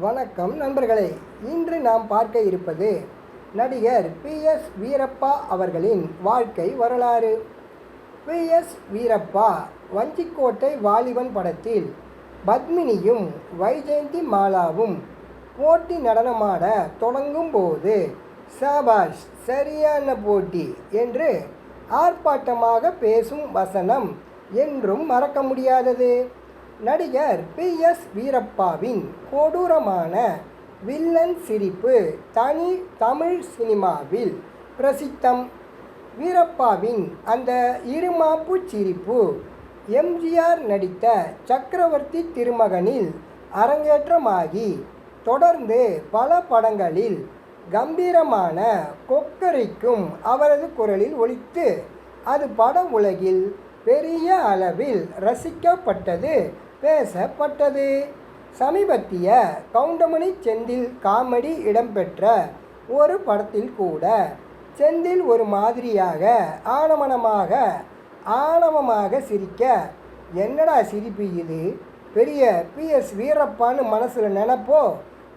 வணக்கம் நண்பர்களே இன்று நாம் பார்க்க இருப்பது நடிகர் பி எஸ் வீரப்பா அவர்களின் வாழ்க்கை வரலாறு. பி எஸ் வீரப்பா வஞ்சிக்கோட்டை வாலிபன் படத்தில் பத்மினியும் வைஜெயந்தி மாலாவும் போட்டி நடனமாட தொடங்கும் போது சாபாஷ் சரியான போட்டி என்று ஆர்ப்பாட்டமாக பேசும் வசனம் என்றும் மறக்க முடியாதது. நடிகர் பி. எஸ். வீரப்பாவின் கொடூரமான வில்லன் சிரிப்பு தனி தமிழ் சினிமாவில் பிரசித்தம். வீரப்பாவின் அந்த இருமாப்பு சிரிப்பு எம்ஜிஆர் நடித்த சக்கரவர்த்தி திருமகனில் அரங்கேற்றமாகி தொடர்ந்து பல படங்களில் கம்பீரமான கொக்கரிக்கும் அவரது குரலில் ஒலித்து அது பட உலகில் பெரிய அளவில் ரசிக்கப்பட்டது பேசப்பட்டது. சமீபத்திய கவுண்டமணி செந்தில் காமெடி இடம்பெற்ற ஒரு படத்தில் கூட செந்தில் ஒரு மாதிரியாக ஆணவனமாக ஆணவமாக சிரிக்க என்னடா சிரிப்பு இது? பெரிய பிஎஸ் வீரப்பான்னு மனசில் நினப்போ?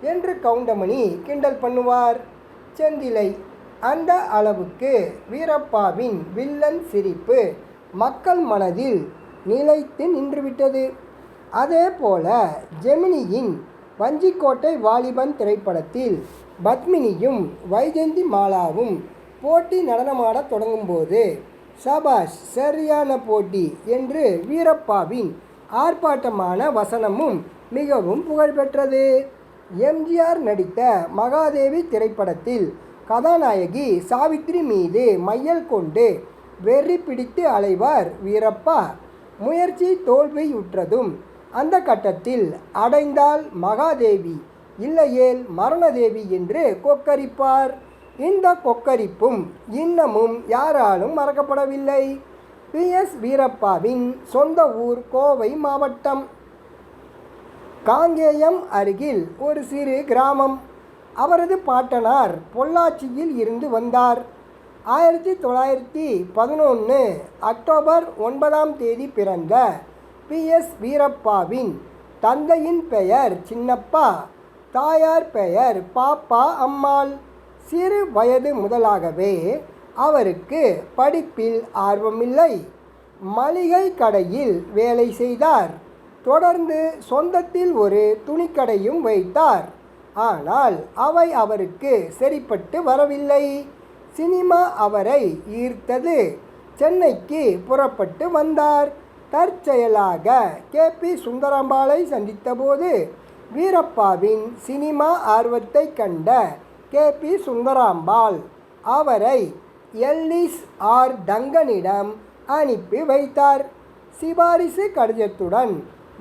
என்று கவுண்டமணி கிண்டல் பண்ணுவார். செந்திலை அந்த அளவுக்கு வீரப்பாவின் வில்லன் சிரிப்பு மக்கள் மனதில் நிலைத்து நின்றுவிட்டது. அதே போல ஜெமினியின் வஞ்சிக்கோட்டை வாலிபன் திரைப்படத்தில் பத்மினியும் வைஜந்தி மாலாவும் போட்டி நடனமாடத் தொடங்கும்போது சபாஷ் சரியான போட்டி என்று வீரப்பாவின் ஆர்ப்பாட்டமான வசனமும் மிகவும் புகழ்பெற்றது எம்ஜிஆர் நடித்த மகாதேவி திரைப்படத்தில் கதாநாயகி சாவித்ரி மீது மையல் கொண்டு வெறி பிடித்து அலைவார் வீரப்பா. முயற்சி தோல்வியுற்றதும் அந்த கட்டத்தில் அடைந்தால் மகாதேவி இல்லையேல் மரணதேவி என்று கொக்கரிப்பார். இந்த கொக்கரிப்பும் இன்னமும் யாராலும் மறக்கப்படவில்லை. பி. எஸ். வீரப்பாவின் சொந்த ஊர் கோவை மாவட்டம் காங்கேயம் அருகில் ஒரு சிறு கிராமம். அவரது பாட்டனார் பொள்ளாச்சியில் இருந்து வந்தார். ஆயிரத்தி தொள்ளாயிரத்தி பதினொன்று அக்டோபர் ஒன்பதாம் தேதி பிறந்த பி எஸ் வீரப்பாவின் தந்தையின் பெயர் சின்னப்பா தாயார் பெயர் பாப்பா அம்மாள். சிறு வயது முதலாகவே அவருக்கு படிப்பில் ஆர்வமில்லை. மளிகை கடையில் வேலை செய்தார். தொடர்ந்து சொந்தத்தில் ஒரு துணிக்கடையும் வைத்தார். ஆனால் அவை அவருக்கு சரிப்பட்டு வரவில்லை. சினிமா அவரை ஈர்த்தது. சென்னைக்கு புறப்பட்டு வந்தார். தற்செயலாக கே பி சுந்தரம்பாளை சந்தித்தபோது வீரப்பாவின் சினிமா ஆர்வத்தை கண்ட கே பி சுந்தராம்பாள் அவரை எல்லிஸ் ஆர் டங்கனிடம் அனுப்பி வைத்தார். சிபாரிசு கடிதத்துடன்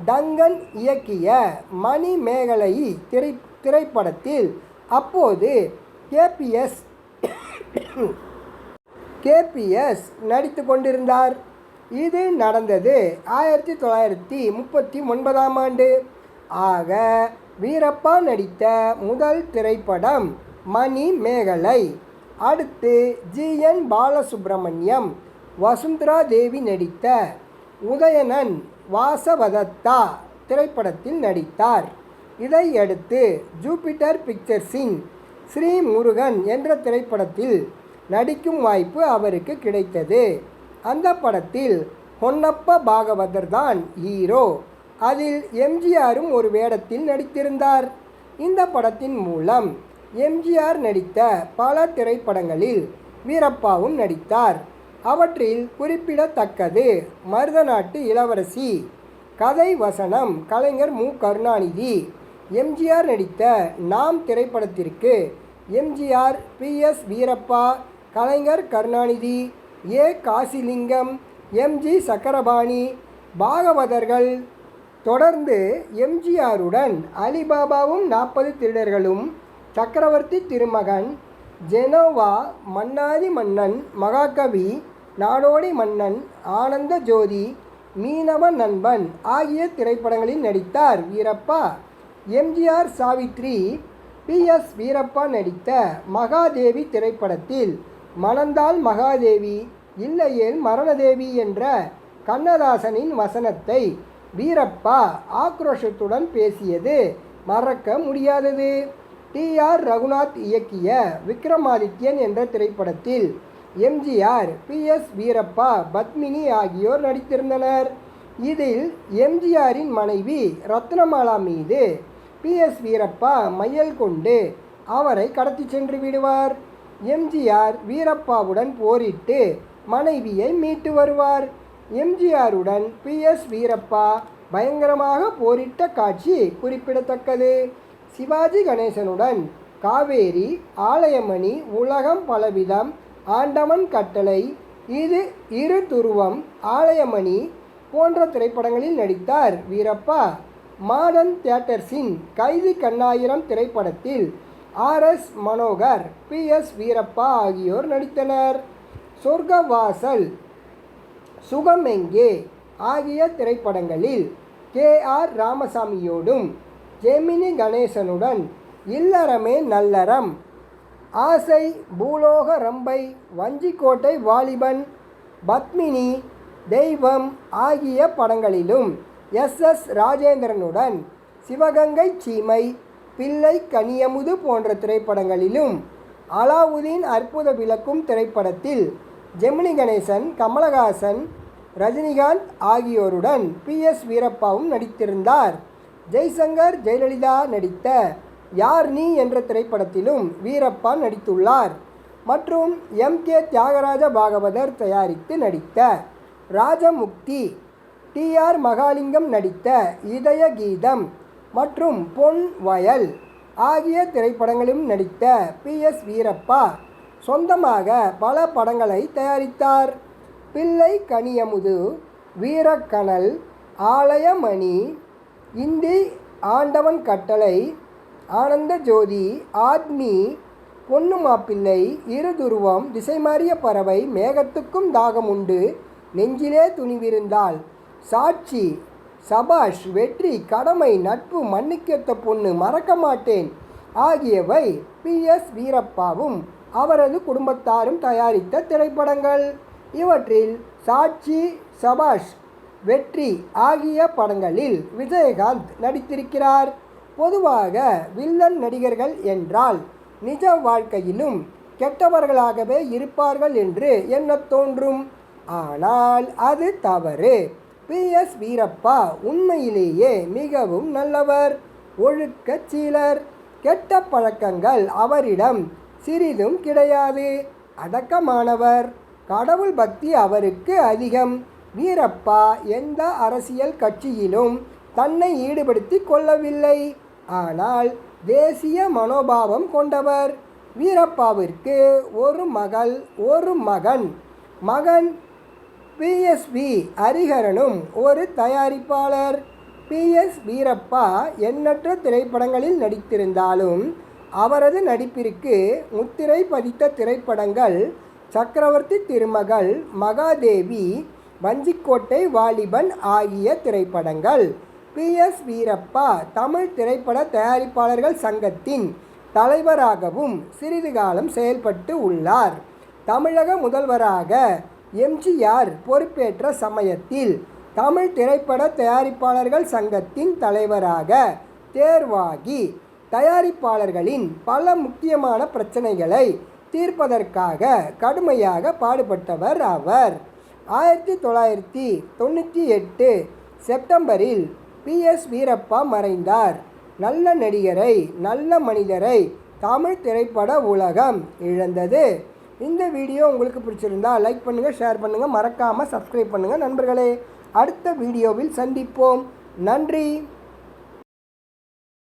டங்கன் இயக்கிய மணிமேகலை திரை திரைப்படத்தில் அப்போது கேபிஎஸ் கேபிஎஸ் நடித்து கொண்டிருந்தார். இது நடந்தது ஆயிரத்தி தொள்ளாயிரத்தி முப்பத்தி ஒன்பதாம் ஆண்டு. ஆக வீரப்பா நடித்த முதல் திரைப்படம் மணி மேகலை அடுத்து ஜி. என். பாலசுப்ரமணியம் வசுந்தரா தேவி நடித்த உதயணன் வாசவதத்தா திரைப்படத்தில் நடித்தார். இதையடுத்து ஜூபிட்டர் பிக்சர்ஸின் ஸ்ரீ முருகன் என்ற திரைப்படத்தில் நடிக்கும் வாய்ப்பு அவருக்கு கிடைத்தது. அந்த படத்தில் ஹொன்னப்ப பாகவதர் தான் ஹீரோ. அதில் எம்ஜிஆரும் ஒரு வேடத்தில் நடித்திருந்தார். இந்த படத்தின் மூலம் எம்ஜிஆர் நடித்த பல திரைப்படங்களில் வீரப்பாவும் நடித்தார். அவற்றில் குறிப்பிடத்தக்கது மருதநாட்டு இளவரசி கதை வசனம் கலைஞர் மு. கருணாநிதி. எம்ஜிஆர் நடித்த நாம் திரைப்படத்திற்கு எம்ஜிஆர் பி. எஸ். வீரப்பா கலைஞர் கருணாநிதி ஏ காசிலிங்கம் எம்ஜி சக்கரபாணி பாகவதர்கள். தொடர்ந்து எம்ஜிஆருடன் அலிபாபாவும் நாற்பது திருடர்களும் சக்கரவர்த்தி திருமகன் ஜெனோவா மன்னாதி மன்னன் மகாகவி நாடோடி மன்னன் ஆனந்த ஜோதி மீனவ நண்பன் ஆகிய திரைப்படங்களில் நடித்தார் வீரப்பா. எம்ஜிஆர் சாவித்ரி பி எஸ் வீரப்பா நடித்த மகாதேவி திரைப்படத்தில் மணந்தால் மகாதேவி இல்லையேல் மரணதேவி என்ற கண்ணதாசனின் வசனத்தை வீரப்பா ஆக்ரோஷத்துடன் பேசியது மறக்க முடியாதது. டி. ஆர். ரகுநாத் இயக்கிய விக்ரமாதித்யன் என்ற திரைப்படத்தில் எம்ஜிஆர் பி. எஸ். வீரப்பா பத்மினி ஆகியோர் நடித்திருந்தனர். இதில் எம்ஜிஆரின் மனைவி ரத்னமாலா மீது பி. எஸ். வீரப்பா மையல் கொண்டு அவரை கடத்தி சென்று விடுவார். எம்ஜிஆர் வீரப்பாவுடன் போரிட்டு மனைவியை மீட்டு வருவார். எம்ஜிஆருடன் பி. எஸ். வீரப்பா பயங்கரமாக போரிட்ட காட்சி குறிப்பிடத்தக்கது. சிவாஜி கணேசனுடன் காவேரி ஆலயமணி உலகம் பலவிதம் ஆண்டவன் கட்டளை இது இரு துருவம் ஆலயமணி போன்ற திரைப்படங்களில் நடித்தார் வீரப்பா. மாடர்ன் தியேட்டர்ஸின் கைதி கண்ணாயிரம் திரைப்படத்தில் R S Manohar B S Veerappa ஆகியோர் நடித்தனர். சொர்க்கவாசல் சுகமெங்கே ஆகிய திரைப்படங்களில் கே ஆர் ராமசாமியோடும் ஜெமினி கணேசனுடன் இல்லறமே நல்லறம். ஆசை பூலோக ரம்பை வஞ்சிக்கோட்டை வாலிபன் பத்மினி தெய்வம் ஆகிய படங்களிலும் எஸ் எஸ் ராஜேந்திரனுடன் சிவகங்கை சீமை பிள்ளை கனியமுது போன்ற திரைப்படங்களிலும் அலாவுதீன் அற்புத விளக்கும் திரைப்படத்தில் ஜெமினி கணேசன் கமலஹாசன் ரஜினிகாந்த் ஆகியோருடன் பி எஸ் வீரப்பாவும் நடித்திருந்தார். ஜெய்சங்கர் ஜெயலலிதா நடித்த யார் நீ என்ற திரைப்படத்திலும் வீரப்பா நடித்துள்ளார். மற்றும் எம். கே. தியாகராஜ பாகவதர் தயாரித்து நடித்த ராஜமுக்தி டி. ஆர். மகாலிங்கம் நடித்த இதய கீதம் மற்றும் பொன் வயல் ஆகிய திரைப்படங்களிலும் நடித்த பி. எஸ். வீரப்பா சொந்தமாக பல படங்களை தயாரித்தார். பிள்ளை கனியமுது வீரக்கணல் ஆலயமணி இந்தி ஆண்டவன் கட்டளை ஆனந்த ஜோதி ஆத்மி பொண்ணு மாப்பிள்ளை இரு துருவம் திசை மாறிய பறவை மேகத்துக்கும் தாகம் உண்டு நெஞ்சிலே துணிவிருந்தால் சாட்சி சபாஷ் வெற்றி கடமை நட்பு மன்னிக்கத்த பொண்ணு மறக்க மாட்டேன். ஆகியவை பி. எஸ். வீரப்பாவும் அவரது குடும்பத்தாரும் தயாரித்த திரைப்படங்கள். இவற்றில் சாட்சி சபாஷ் வெற்றி ஆகிய படங்களில் விஜயகாந்த் நடித்திருக்கிறார். பொதுவாக வில்லன் நடிகர்கள் என்றால் நிஜ வாழ்க்கையிலும் கெட்டவர்களாகவே இருப்பார்கள் என்று எண்ணத் தோன்றும். ஆனால் அது தவறு. பி. எஸ். வீரப்பா உண்மையிலேயே மிகவும் நல்லவர். ஒழுக்கச் சீலர். கெட்ட பழக்கங்கள் அவரிடம் சிறிதும் கிடையாது. அடக்கமானவர். கடவுள் பக்தி அவருக்கு அதிகம். வீரப்பா எந்த அரசியல் கட்சியிலும் தன்னை ஈடுபடுத்தி கொள்ளவில்லை. ஆனால் தேசிய மனோபாவம் கொண்டவர். வீரப்பாவிற்கு ஒரு மகள் ஒரு மகன். மகன் பிஎஸ்வி ஹரிஹரனும் ஒரு தயாரிப்பாளர். பிஎஸ் வீரப்பா எண்ணற்ற திரைப்படங்களில் நடித்திருந்தாலும் அவரது நடிப்பிற்கு முத்திரை பதித்த திரைப்படங்கள் சக்கரவர்த்தி திருமகள் மகாதேவி வஞ்சிக்கோட்டை வாலிபன் ஆகிய திரைப்படங்கள். பி எஸ் வீரப்பா தமிழ் திரைப்பட தயாரிப்பாளர்கள் சங்கத்தின் தலைவராகவும் சிறிது காலம் செயல்பட்டு உள்ளார். தமிழக முதல்வராக எம்ஜிஆர் பொறுப்பேற்ற சமயத்தில் தமிழ் திரைப்பட தயாரிப்பாளர்கள் சங்கத்தின் தலைவராக தேர்வாகி தயாரிப்பாளர்களின் பல முக்கியமான பிரச்சனைகளை தீர்ப்பதற்காக கடுமையாக பாடுபட்டவர் அவர். ஆயிரத்தி தொள்ளாயிரத்தி தொண்ணூற்றி எட்டு செப்டம்பரில் பி. எஸ். வீரப்பா மறைந்தார். நல்ல நடிகரை நல்ல மனிதரை தமிழ் திரைப்பட உலகம் இழந்தது. இந்த வீடியோ உங்களுக்கு பிடிச்சிருந்தா லைக் பண்ணுங்கள் ஷேர் பண்ணுங்கள் மறக்காமல் சப்ஸ்கிரைப் பண்ணுங்கள் நண்பர்களே. அடுத்த வீடியோவில் சந்திப்போம். நன்றி.